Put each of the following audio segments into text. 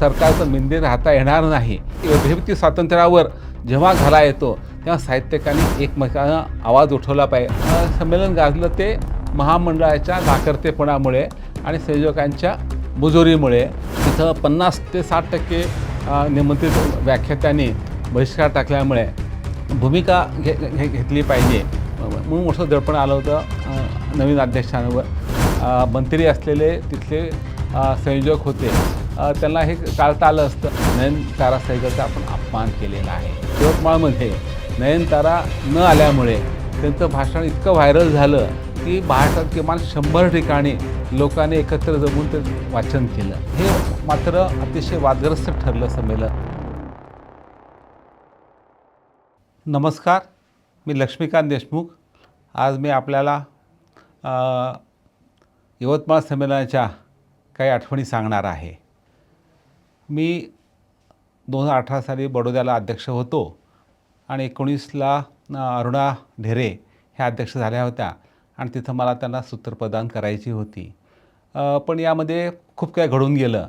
सरकारचं मिंदे राहता येणार नाही. अभिव्यक्ती स्वातंत्र्यावर जेव्हा घाला येतो तेव्हा साहित्यकांनी एकमेकांना आवाज उठवला पाहिजे. संमेलन गाजलं ते महामंडळाच्या नाकर्तेपणामुळे आणि संयोजकांच्या मुजोरीमुळे तिथं पन्नास ते साठ टक्के निमंत्रित व्याख्यात्यांनी बहिष्कार टाकल्यामुळे भूमिका घे घे घेतली पाहिजे. म्हणून मोठं दडपण आलं होतं नवीन अध्यक्षांवर. मंत्री असलेले तिथले संयोजक होते. त्यांना हे टाळता आलं असतं. नयनतारा सहगलचा आपण अपमान केलेला आहे. यवतमाळमध्ये नयनतारा न आल्यामुळे त्यांचं भाषण इतकं व्हायरल झालं की भारतात किमान शंभर ठिकाणी लोकांनी एकत्र जमून ते वाचन केलं. हे मात्र अतिशय वादग्रस्त ठरलं संमेलन. नमस्कार मी लक्ष्मीकांत देशमुख. आज मी आपल्याला यवतमाळ संमेलनाच्या काही आठवणी सांगणार आहे. मी दोन हजार अठरा साली बडोद्याला अध्यक्ष होतो आणि एकोणीसला अरुणा ढेरे ह्या अध्यक्ष झाल्या होत्या आणि तिथं मला त्यांना सूत्रप्रदान करायची होती. पण यामध्ये खूप काय घडून गेलं.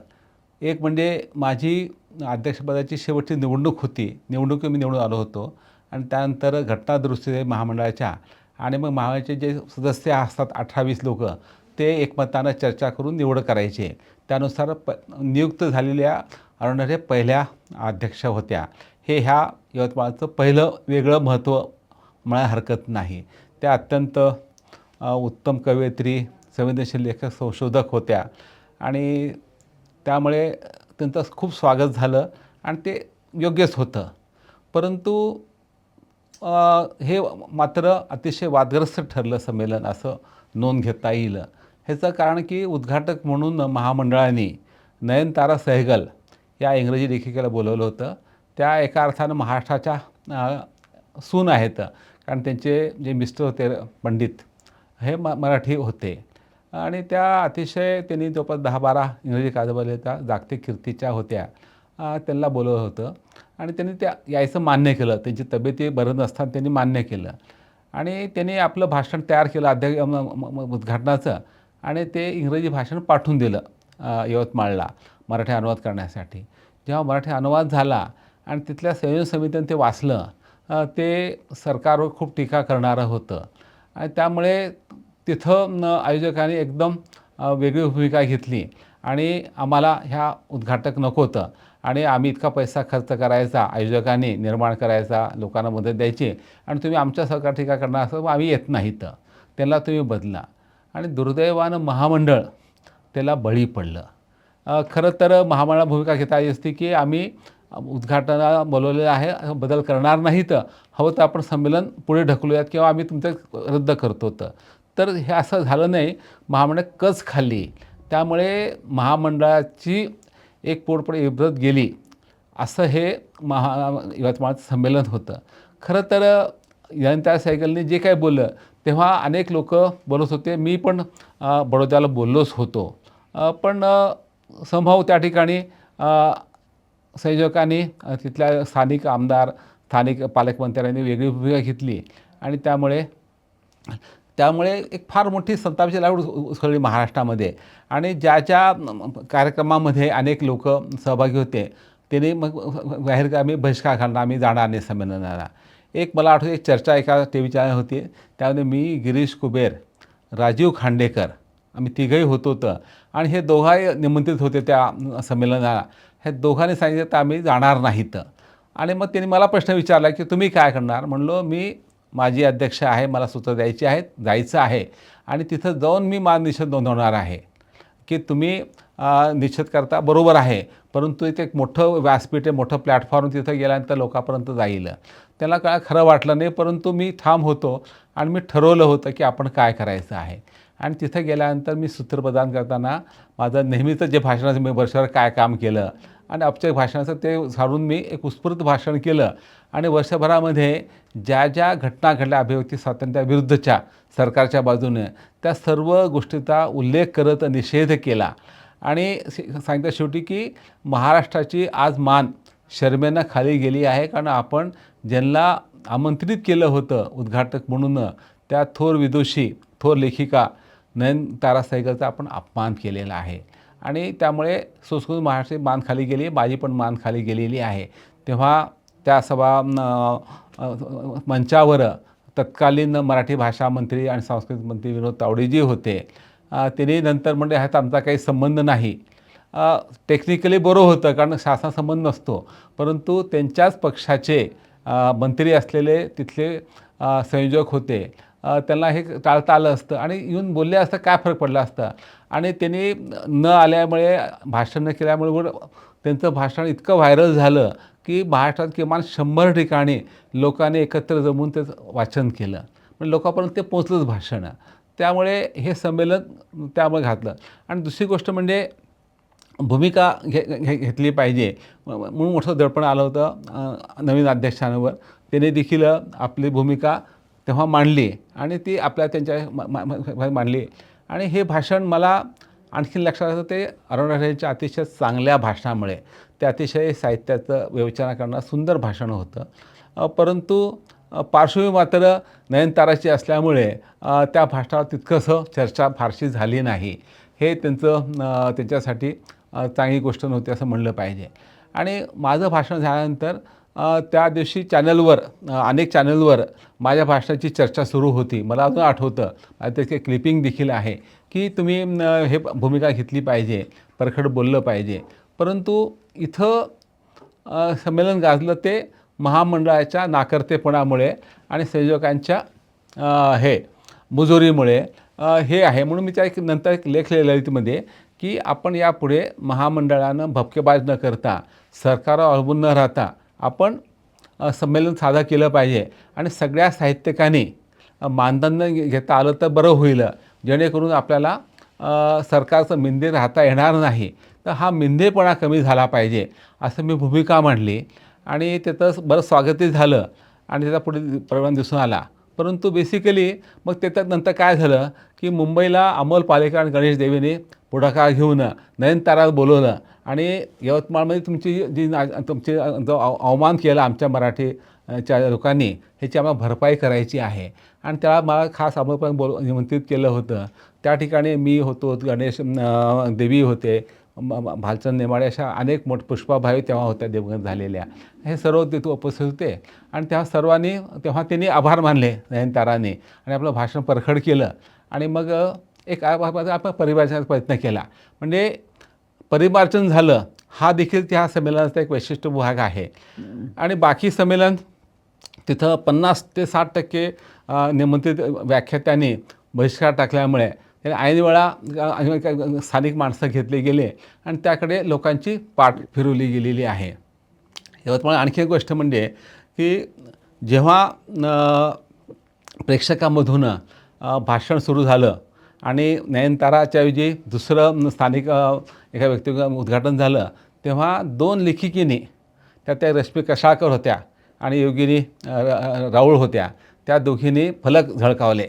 एक म्हणजे माझी अध्यक्षपदाची शेवटची निवडणूक होती. निवडणुकी मी निवडून आलो होतो आणि त्यानंतर घटनादुरुस्ती महामंडळाच्या आणि मग महामंडळाचे जे सदस्य असतात अठरावीस लोक ते एकमतानं चर्चा करून निवड करायचे. त्यानुसार प नियुक्त झालेल्या अरुणढे पहिल्या अध्यक्ष होत्या. हे ह्या यवतमाळचं पहिलं वेगळं महत्त्व म्हणायला हरकत नाही. त्या अत्यंत उत्तम कवयित्री संवेदनशील लेखक संशोधक होत्या. आणि त्यामुळे त्यांचं खूप स्वागत झालं आणि ते योग्यच होतं. परंतु हे मात्र अतिशय वादग्रस्त ठरलं संमेलन असं नोंद घेता येईल. ह्याचं कारण की उद्घाटक म्हणून महामंडळाने नयनतारा सहगल या इंग्रजी लेखिकेला बोलवलं होतं. त्या एका अर्थानं महाराष्ट्राच्या सून आहेत. कारण त्यांचे जे मिस्टर होते पंडित हे म मराठी होते. आणि त्या अतिशय त्यांनी जवळपास दहा बारा इंग्रजी कादंबऱ्या त्या जागतिक कीर्तीच्या होत्या. त्यांना बोलवलं होतं. आणि त्यांनी त्या यायचं मान्य केलं. त्यांची तब्येती बरं नसताना त्यांनी मान्य केलं. आणि त्यांनी आपलं भाषण तयार केलं. अध्य म- उद्घाटनाचं. आणि ते इंग्रजी भाषण पाठवून दिलं यवतमाळला मराठी अनुवाद करण्यासाठी. जेव्हा मराठी अनुवाद झाला आणि तिथल्या संयोजन समितीनं ते वाचलं ते सरकारवर खूप टीका करणारं होतं. आणि त्यामुळे तिथं आयोजकांनी एकदम वेगळी भूमिका घेतली आणि आम्हाला ह्या उद्घाटक नको होतं आणि आम्ही इतका पैसा खर्च करायचा आयोजकांनी निर्माण करायचा लोकांना मदत द्यायची आणि तुम्ही आमच्या सरकार टीका करणार असं आम्ही येत नाही तर त्यांना तुम्ही बदला. आणि दुर्दैवानं महामंडळ त्याला बळी पडलं. खरं तर महामंडळ भूमिका घेता आली असती की आम्ही उद्घाटनाला बोलवलेलं आहे बदल करणार नाही तर हवं तर आपण संमेलन पुढे ढकलूयात किंवा आम्ही तुमचं रद्द करतो तर. तर हे असं झालं नाही महामंडळ कच खाल्ली. त्यामुळे महामंडळाची एक पोटपणे इब्रत गेली. असं हे महा यवतमाळचं संमेलन होतं. खरं तर जनता सायकलने जे काय बोललं तेव्हा अनेक लोक बोलत होते. मी पण बडोद्याला बोललोच होतो. पण संभव त्या ठिकाणी संयोजकांनी तिथल्या स्थानिक आमदार स्थानिक पालकमंत्र्यांनी वेगळी भूमिका घेतली. आणि त्यामुळे त्यामुळे एक फार मोठी संतापाची लावड उसळली महाराष्ट्रामध्ये. आणि ज्या ज्या कार्यक्रमामध्ये अनेक लोक सहभागी होते त्यांनी मग बाहेरगामी आम्ही बहिष्कार घालणार आम्ही जाणार नाही संमेलनाला. एक मला आठवते एक चर्चा एका टी व्ही चॅनल होती. त्यामध्ये मी गिरीश कुबेर राजीव खांडेकर आम्ही तिघंही होतो तर. आणि हे दोघाही निमंत्रित होते त्या संमेलनाला. हे दोघांनी सांगितलं तर आम्ही जाणार नाहीत आणि मग त्यांनी मला प्रश्न विचारला की तुम्ही काय करणार? म्हणलो मी माझी अध्यक्ष आहे मला सूत्र द्यायची आहेत जायचं आहे. आणि तिथं जाऊन मी माझा निषेध नोंदवणार आहे. की तुम्ही निश्चित करता बरोबर आहे. परंतु इथे एक मोठं व्यासपीठ आहे मोठं प्लॅटफॉर्म तिथं गेल्यानंतर लोकांपर्यंत जाईल. त्याला काय खरं वाटलं नाही परंतु मी ठाम होतो आणि मी ठरवलं होतं की आपण काय करायचं आहे. आणि तिथं गेल्यानंतर मी सूत्रप्रदान करताना माझं नेहमीचं जे भाषणाचं मी वर्षभर काय काम केलं आणि औपचारिक भाषणाचं ते सारून मी एक उत्स्फूर्त भाषण केलं. आणि वर्षभरामध्ये ज्या ज्या घटना घडल्या अभिव्यक्ती स्वातंत्र्याविरुद्धच्या सरकारच्या बाजूने त्या सर्व गोष्टीचा उल्लेख करत निषेध केला. आणि शे- सांगितलं शेवटी की महाराष्ट्राची आज मान शर्मेनं खाली गेली आहे. कारण आपण ज्यांना आमंत्रित केलं होतं उद्घाटक म्हणून त्या थोर विदुषी थोर लेखिका नयनतारा सैगलचा आपण अपमान केलेला आहे. आणि त्यामुळे संस्कृत महाराष्ट्राची मान खाली गेली माझी पण मान खाली गेलेली आहे. तेव्हा त्या सभा मंचावर तत्कालीन मराठी भाषा मंत्री आणि सांस्कृतिक मंत्री विनोद तावडेजी होते. त्यांनी नंतर म्हणजे ह्यात आमचा काही संबंध नाही. टेक्निकली बरं होतं कारण शासनासंबंध नसतो. परंतु त्यांच्याच पक्षाचे मंत्री असलेले तिथले संयोजक होते. त्यांना हे टाळता आलं असतं आणि येऊन बोलले असतं काय फरक पडला असता. आणि त्यांनी न आल्यामुळे भाषण न केल्यामुळे त्यांचं भाषण इतकं व्हायरल झालं की महाराष्ट्रात किमान शंभर ठिकाणी लोकांनी एकत्र जमून त्याचं वाचन केलं. पण लोकांपर्यंत ते पोचलंच भाषण. त्यामुळे हे संमेलन त्यामुळे घातलं. आणि दुसरी गोष्ट म्हणजे भूमिका घे घे घेतली पाहिजे. म्हणून मोठं दडपण आलं होतं नवीन अध्यक्षांवर. त्याने देखील आपली भूमिका तेव्हा मांडली आणि ती आपल्या त्यांच्या मा- मांडली. आणि हे भाषण मला आणखीन लक्षात येतं ते अरुणाच्या अतिशय चांगल्या भाषणामुळे. ते अतिशय साहित्याचं विवेचना करणं सुंदर भाषण होतं. परंतु पार्श्वभूमी मात्र नयनताराची असल्यामुळे त्या भाषणावर तितकंसं चर्चा फारशी झाली नाही. हे त्यांचं त्यांच्यासाठी चांगली गोष्ट नव्हती असं म्हणलं पाहिजे. आणि माझं भाषण झाल्यानंतर त्या दिवशी चॅनलवर अनेक चॅनलवर माझ्या भाषणाची चर्चा सुरू होती. मला अजून आठवतं त्याचे त्याची क्लिपिंग देखील आहे की तुम्ही हे भूमिका घेतली पाहिजे परखड बोललं पाहिजे. परंतु इथं संमेलन गाजलं ते महामंडळाच्या नाकर्तेपणामुळे आणि संयोजकांच्या हे मुजोरीमुळे हे आहे. म्हणून मी त्या एक नंतर एक लेख लिहिला ललितमध्ये की आपण यापुढे महामंडळानं भपकेबाज न करता सरकारवर अवलंबून न राहता आपण संमेलन साधा केलं पाहिजे आणि सगळ्या साहित्यिकांनी मानदंड मानधन घे- घेता आलं तर बरं होईल जेणेकरून आपल्याला सरकारचं मिंदे राहता येणार नाही. तर हा मिंदेपणा कमी झाला पाहिजे असं मी भूमिका मांडली. आणि त्याचं बरं स्वागतही झालं आणि त्याचा पुढे परिणाम दिसून आला. परंतु बेसिकली मग त्याच्यात नंतर काय झालं की मुंबईला अमोल पालेकर आणि गणेश देवीने पुढाकार घेऊन नयनतारा बोलवलं आणि यवतमाळमध्ये तुमची जी ना तुमची जो अवमान केला आमच्या मराठी च्या लोकांनी ह्याची आम्हाला भरपाई करायची आहे. आणि त्याला मला खास अमोलपर्यंत बोल निमंत्रित केलं होतं. त्या ठिकाणी मी होतो गणेश देवी होते. भालचंद नेमाडे अशा अनेक मोठ पुष्पाभावी तेव्हा होत्या देवगण झालेल्या. हे सर्व तिथे उपस्थित होते. आणि तेव्हा सर्वांनी तेव्हा त्यांनी आभार मानले नयनताराने. आणि आपलं भाषण परखड केलं. आणि मग एक आपण परिभाषेचा प्रयत्न केला. म्हणजे परिमार्जन झालं. हा देखील त्या संमेलनाचा एक वैशिष्ट्य भाग आहे. आणि बाकी संमेलन तिथं पन्नास ते साठ टक्के निमंत्रित व्याख्यात्यांनी बहिष्कार टाकल्यामुळे त्याने ऐन वेळा स्थानिक माणसं घेतले गेले आणि त्याकडे लोकांची पाठ फिरवली गेलेली आहे. यवतमाळ आणखी एक गोष्ट म्हणजे की जेव्हा प्रेक्षकामधून भाषण सुरू झालं आणि नयनताराच्या ऐवजी दुसरं स्थानिक एका व्यक्तीचं उद्घाटन झालं तेव्हा दोन लेखिकेनी त्या त्या रश्मी कशाळकर होत्या आणि योगिनी राऊळ होत्या त्या दोघींनी फलक झळकावले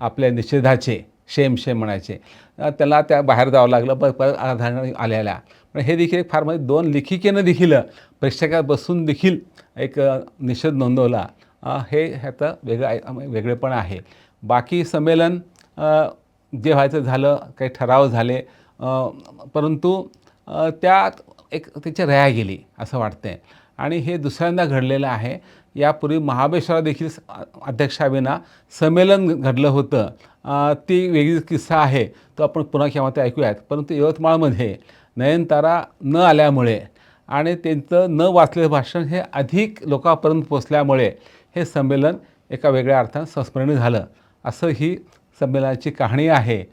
आपल्या निषेधाचे. शेम शेम म्हणायचे. त्याला त्या बाहेर जावं लागलं प परत आधार आलेल्या. पण हे देखील एक फार म्हणजे दोन लेखिकेनं देखील प्रेक्षकात बसून देखील एक निषेध नोंदवला. हे ह्याचं वेगळं वेगळेपण आहे. बाकी संमेलन जे व्हायचं झालं काही ठराव झाले परंतु त्यात एक त्याची रया गेली असं वाटतंय. आणि हे दुसऱ्यांदा घडलेलं आहे. यापूर्वी महाबळेश्वरात देखील अध्यक्षाविना संमेलन घडलं होतं. ती वेगळी किस्सा आहे. तो आपण पुन्हा केव्हा ते ऐकूयात. परंतु यवतमाळमध्ये नयनतारा न आल्यामुळे आणि त्यांचं न वाचलेलं भाषण हे अधिक लोकांपर्यंत पोचल्यामुळे हे संमेलन एका वेगळ्या अर्थानं संस्मरणीय झालं. असं ही संमेलनाची कहाणी आहे.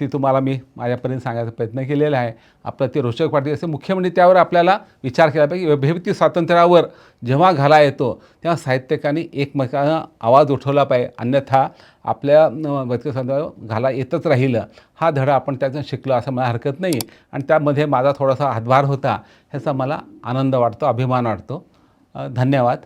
ती तुम्हाला मी माझ्यापर्यंत सांगायचा प्रयत्न केलेला आहे. आपलं ते रोचक वाटते. असे मुख्य म्हणजे त्यावर आपल्याला विचार केला पाहिजे. अभिव्यक्ती स्वातंत्र्यावर जेव्हा घाला येतो तेव्हा साहित्यकांनी एकमेकांना आवाज उठवला पाहिजे. अन्यथा आपल्या अ, व्यक्ती स्वातंत्र्यावर घाला येतच राहिलं. हा धडा आपण त्यातून शिकलो असं मला हरकत नाही आणि त्यामध्ये माझा थोडासा हातभार होता ह्याचा मला आनंद वाटतो अभिमान वाटतो. धन्यवाद.